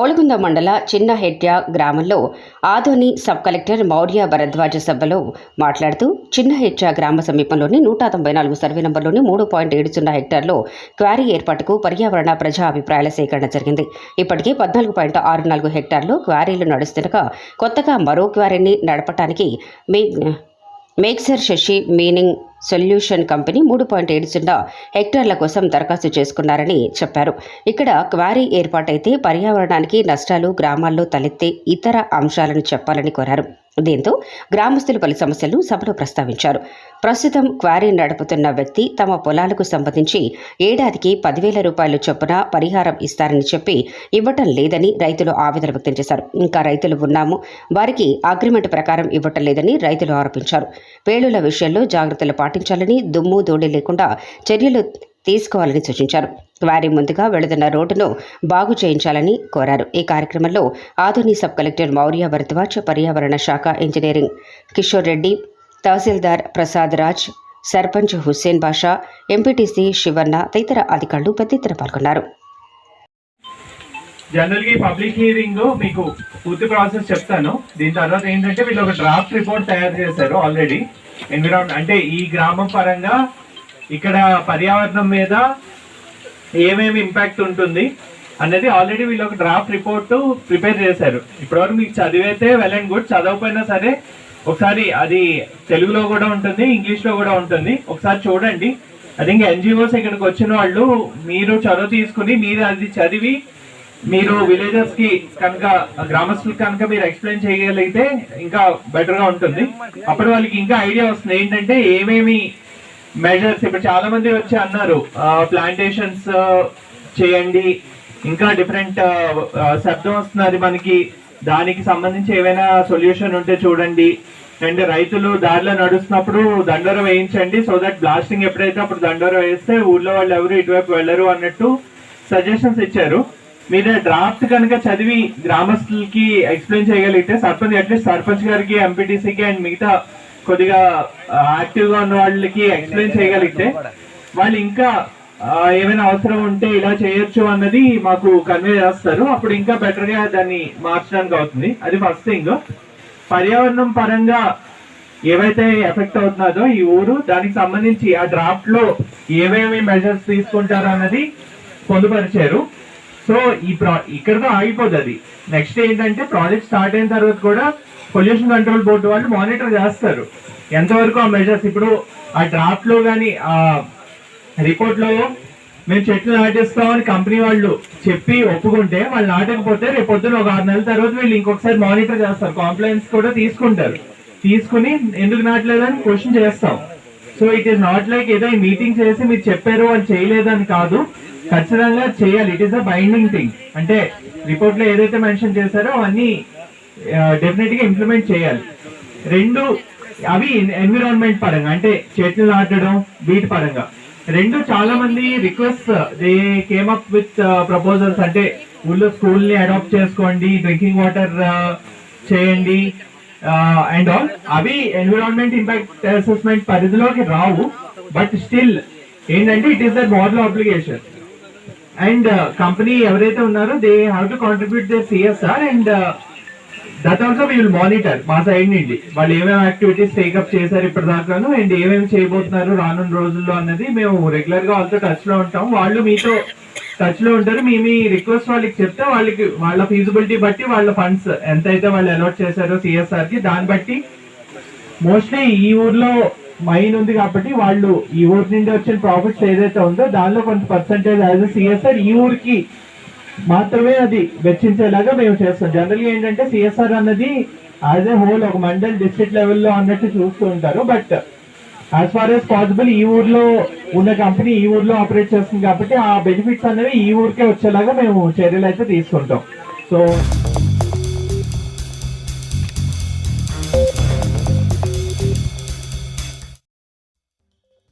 హోళగుంద మండల చిన్న హెట్య గ్రామంలో Adoni sub collector Maurya Bharadwaj సభలో మాట్లాడుతూ చిన్న హెట్య గ్రామ సమీపంలోని నూట తొంభై నాలుగు సర్వే నంబర్లోని మూడు పాయింట్ ఏడు సున్నా హెక్టార్లో క్వారీ ఏర్పాటుకు పర్యావరణ ప్రజా అభిప్రాయాల సేకరణ జరిగింది. ఇప్పటికే పద్నాలుగు పాయింట్ ఆరు నాలుగు హెక్టార్లు క్వారీలు నడుస్తుండగా కొత్తగా మరో క్వారీని నడపటానికి మీ మేక్సర్ శశి మీనింగ్ సొల్యూషన్ కంపెనీ మూడు పాయింట్ ఏడు సున్నా హెక్టార్ల కోసం దరఖాస్తు చేసుకున్నారని చెప్పారు. ఇక్కడ క్వారీ ఏర్పాటైతే పర్యావరణానికి నష్టాలు గ్రామాల్లో తలెత్తే ఇతర అంశాలను చెప్పాలని కోరారు. దీంతో గ్రామస్తులు పలు సమస్యలు సభలో ప్రస్తావించారు. ప్రస్తుతం క్వారీ నడుపుతున్న వ్యక్తి తమ పొలాలకు సంబంధించి ఏడాదికి పదివేల రూపాయల చొప్పున పరిహారం ఇస్తారని చెప్పి ఇవ్వటం లేదని రైతులు ఆవేదన వ్యక్తం చేశారు. ఇంకా రైతులు ఉన్నాము వారికి అగ్రిమెంట్ ప్రకారం ఇవ్వటం లేదని రైతులు ఆరోపించారు. పేలుల విషయంలో జాగ్రత్తలు పాటించాలని దుమ్ము దూడి లేకుండా చర్యలు తీసుకోవాలని సూచించారు. వారి ముందుగా వెళుతున్న రోడ్డును బాగు చేయించాలని కోరారు. ఈ కార్యక్రమంలో ఆధుని సబ్ కలెక్టర్ మౌర్య భరద్వాజ్ పర్యావరణ శాఖ ఇంజనీరింగ్ కిషోర్ రెడ్డి తహసీల్దార్ ప్రసాద్ రాజ్ సర్పంచ్ హుస్సేన్ బాషా ఎంపీటీసీ శివన్న తదితర అధికారులు పెద్ద ఎత్తున పాల్గొన్నారు. జనరల్గా పబ్లిక్ హియరింగ్ మీకు పూర్తి ప్రాసెస్ చెప్తాను. దీని తర్వాత ఏంటంటే వీళ్ళు ఒక డ్రాఫ్ట్ రిపోర్ట్ తయారు చేశారు ఆల్రెడీ ఎన్విరాన్మెంట్ అంటే ఈ గ్రామం పరంగా ఇక్కడ పర్యావరణం మీద ఏమేమి ఇంపాక్ట్ ఉంటుంది అనేది ఆల్రెడీ వీళ్ళు ఒక డ్రాఫ్ట్ రిపోర్ట్ ప్రిపేర్ చేశారు. ఇప్పటివరకు మీకు చదివైతే వెల్ అండ్ గుడ్ చదవకపోయినా సరే ఒకసారి అది తెలుగులో కూడా ఉంటుంది ఇంగ్లీష్లో కూడా ఉంటుంది. ఒకసారి చూడండి. అది ఇంకా ఎన్జిఓస్ ఇక్కడికి వచ్చిన వాళ్ళు మీరు చదువు తీసుకుని మీరు అది చదివి మీరు విలేజెస్కి కనుక గ్రామస్తులకు కనుక మీరు ఎక్స్ప్లెయిన్ చేయగలిగితే ఇంకా బెటర్గా ఉంటుంది. అప్పుడు వాళ్ళకి ఇంకా ఐడియా వస్తుంది. ఏంటంటే ఏమేమి మెజర్స్ ఇప్పుడు చాలా మంది వచ్చి అన్నారు ప్లాంటేషన్స్ చేయండి. ఇంకా డిఫరెంట్ శబ్దం వస్తున్నది మనకి. దానికి సంబంధించి ఏమైనా సొల్యూషన్ ఉంటే చూడండి. అండ్ రైతులు దారిలో నడుస్తున్నప్పుడు దండోర వేయించండి. సో దట్ బ్లాస్టింగ్ ఎప్పుడైతే అప్పుడు దండోర వేస్తే ఊర్లో వాళ్ళు ఎవరు ఇటువైపు వెళ్ళరు అన్నట్టు సజెషన్స్ ఇచ్చారు. మీరు డ్రాఫ్ట్ కనుక చదివి గ్రామస్తులకి ఎక్స్ప్లెయిన్ చేయగలిగితే సర్పంచ్ అట్లీస్ట్ సర్పంచ్ గారికి ఎంపీటీసీకి అండ్ మిగతా కొద్దిగా యాక్టివ్గా ఉన్న వాళ్ళకి ఎక్స్ప్లెయిన్ చేయగలిగితే వాళ్ళు ఇంకా ఏమైనా అవసరం ఉంటే ఇలా చేయొచ్చు అన్నది మాకు కన్వే చేస్తారు. అప్పుడు ఇంకా బెటర్గా దాన్ని మార్చడానికి అవుతుంది. అది ఫస్ట్ థింగ్. పర్యావరణం పరంగా ఏవైతే ఎఫెక్ట్ అవుతున్నదో ఈ ఊరు దానికి సంబంధించి ఆ డ్రాఫ్ట్లో ఏమేమి మెజర్స్ తీసుకుంటారో అన్నది పొందుపరిచారు. సో ఈ ప్రా ఇక్కడతో ఆగిపోదు అది. నెక్స్ట్ ఏంటంటే ప్రాజెక్ట్ స్టార్ట్ అయిన తర్వాత కూడా పొల్యూషన్ కంట్రోల్ బోర్డు వాళ్ళు మానిటర్ చేస్తారు. ఎంతవరకు ఆ మెజర్స్ ఇప్పుడు ఆ డ్రాఫ్ట్లో కానీ ఆ రిపోర్ట్లో మేము చెట్లు నాటేస్తామని కంపెనీ వాళ్ళు చెప్పి ఒప్పుకుంటే వాళ్ళు నాటకపోతే రేపు పొద్దున ఒక ఆరు నెలల తర్వాత వీళ్ళు ఇంకొకసారి మానిటర్ చేస్తారు. కాంప్లైన్స్ కూడా తీసుకుంటారు. తీసుకుని ఎందుకు నాటలేదని క్వశ్చన్ చేస్తాం. So it is not like ఏదో ఈ మీటింగ్ చేసి మీరు చెప్పారు వాళ్ళు చేయలేదని కాదు. ఖచ్చితంగా చేయాలి. It is a binding thing అంటే రిపోర్ట్లో ఏదైతే మెన్షన్ చేశారో అవన్నీ డెఫినెట్గా ఇంప్లిమెంట్ చేయాలి. రెండు అవి ఎన్విరాన్మెంట్ పరంగా అంటే చెట్లు నాటడం వీటి పరంగా. రెండు చాలా మంది request they came up with proposals అంటే ఊళ్ళో స్కూల్ని అడాప్ట్ చేసుకోండి డ్రింకింగ్ వాటర్ చేయండి అండ్ ఆల్ అవి ఎన్విరాన్మెంట్ ఇంపాక్ట్ అసెస్మెంట్ పరిధిలోకి రావు. బట్ స్టిల్ ఏంటంటే it is their model application and company uh, ఎవరైతే ఉన్నారో they have to contribute their CSR and that also we will monitor మా సైడ్ నుండి. వాళ్ళు ఏమేమి యాక్టివిటీస్ టేకప్ చేశారు ఇప్పటిదాకాను అండ్ ఏమేమి చేయబోతున్నారు రానున్న రోజుల్లో అన్నది మేము రెగ్యులర్గా వాళ్ళతో టచ్లో ఉంటాం. వాళ్ళు మీతో టచ్లో ఉంటారు. మీ మీ రిక్వెస్ట్ వాళ్ళకి చెప్తే వాళ్ళకి వాళ్ళ ఫీజిబిలిటీ బట్టి వాళ్ళ ఫండ్స్ ఎంత అయితే వాళ్ళు అలాట్ చేశారో సిఎస్ఆర్కి దాన్ని బట్టి మోస్ట్లీ ఈ ఊర్లో మైన్ ఉంది కాబట్టి వాళ్ళు ఈ ఊరి నుండి వచ్చిన ప్రాఫిట్స్ ఏదైతే ఉందో దానిలో కొంత పర్సంటేజ్ యాజ్ సిఎస్ఆర్ ఈ ఊరికి మాత్రమే అది వెచ్చించేలాగా మేము చేస్తాం. జనరల్గా ఏంటంటే సిఎస్ఆర్ అన్నది యాజ్ ఏ హోల్ ఒక మండల్ డిస్ట్రిక్ట్ లెవెల్లో అన్నట్టు చూస్తూ ఉంటారు. But as far as possible ఈ ఊర్లో ఉన్న కంపెనీ ఈ ఊర్లో ఆపరేట్ చేస్తుంది కాబట్టి ఆ బెనిఫిట్స్ అనేవి ఈ ఊరికే వచ్చేలాగా మేము చర్యలు అయితే తీసుకుంటాం. సో